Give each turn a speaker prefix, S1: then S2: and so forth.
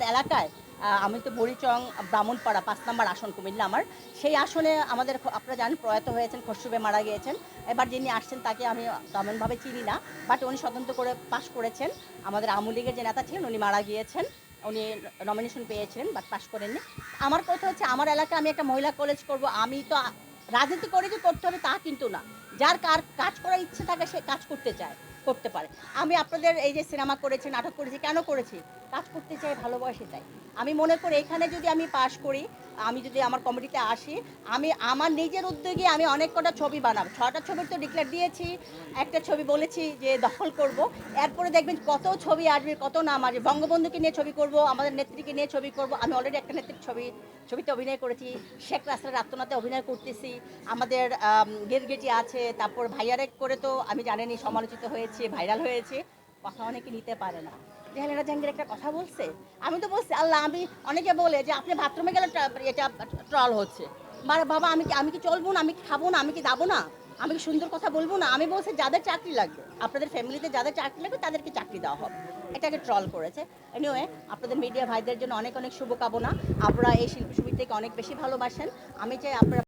S1: আমার এলাকায় আমি তো বড়িচং ব্রাহ্মণপাড়া, পাঁচ নম্বর আসন কুমিল্লা আমার। সেই আসনে আমাদের আপনারা জানেন, প্রয়াত হয়েছেন, খসরুবে মারা গিয়েছেন। এবার যিনি আসছেন তাকে আমি তেমনভাবে চিনি না বাট উনি স্বতন্ত্র করে পাশ করেছেন। আমাদের আওয়ামী লীগের যে নেতা ছিলেন, উনি মারা গিয়েছেন। উনি নমিনেশন পেয়েছিলেন বাট পাশ করেননি। আমার কথা হচ্ছে, আমার এলাকায় আমি একটা মহিলা কলেজ করব, আমি তো রাজনীতি করে যে করতে হবে তা কিন্তু না। যার কার কাজ করার ইচ্ছে থাকে সে কাজ করতে চায়, করতে পারে। আমি আপনাদের এই যে সিনেমা করেছি, নাটক করেছি, কেন করেছি? কাজ করতে চাই ভালোবাসে তাই। আমি মনে করি এখানে যদি আমি পাশ করি আমি যদি আমার কমিটিতে আসি, আমি আমার নিজের উদ্যোগে আমি অনেক কটা ছবি বানাবো। ছটা ছবির তো ডিক্লেয়ার দিয়েছি, একটা ছবি বলেছি যে দখল করব। এরপরে দেখবেন কত ছবি আসবে, কত নাম আসবে। বঙ্গবন্ধুকে নিয়ে ছবি করব, আমাদের নেত্রীকে নিয়ে ছবি করব। আমি অলরেডি একটা নেত্রীর ছবি, ছবিতে অভিনয় করেছি। শেখ রাস্তার আত্মনাতে অভিনয় করতেছি। আমাদের গেরগেটি আছে, তারপর ভাইয়ারে করে তো আমি জানেনি সমালোচিত হয়েছে ভাইরাল হয়েছে। কথা অনেকে নিতে পারে না। রেহালেনা জাহাঙ্গীর একটা কথা বলছে? আমি তো বলছি, আল্লাহ, আমি অনেকে বলে যে আপনি বাথরুমে গেলে এটা ট্রল হচ্ছে। বাবা, আমি কি আমি কি চলবো না? আমি কি খাব না? আমি কি দাবো না? আমি কি সুন্দর কথা বলব না? আমি বলছি, যাদের চাকরি লাগবে, আপনাদের ফ্যামিলিতে যাদের চাকরি লাগবে, তাদেরকে চাকরি দেওয়া হবে। এটাকে ট্রল করেছে। এনিওয়ে আপনাদের মিডিয়া ভাইদের জন্য অনেক অনেক শুভকামনা। আপনারা এই শিল্পী সমিতিকে অনেক বেশি ভালোবাসেন। আমি চাই আপনারা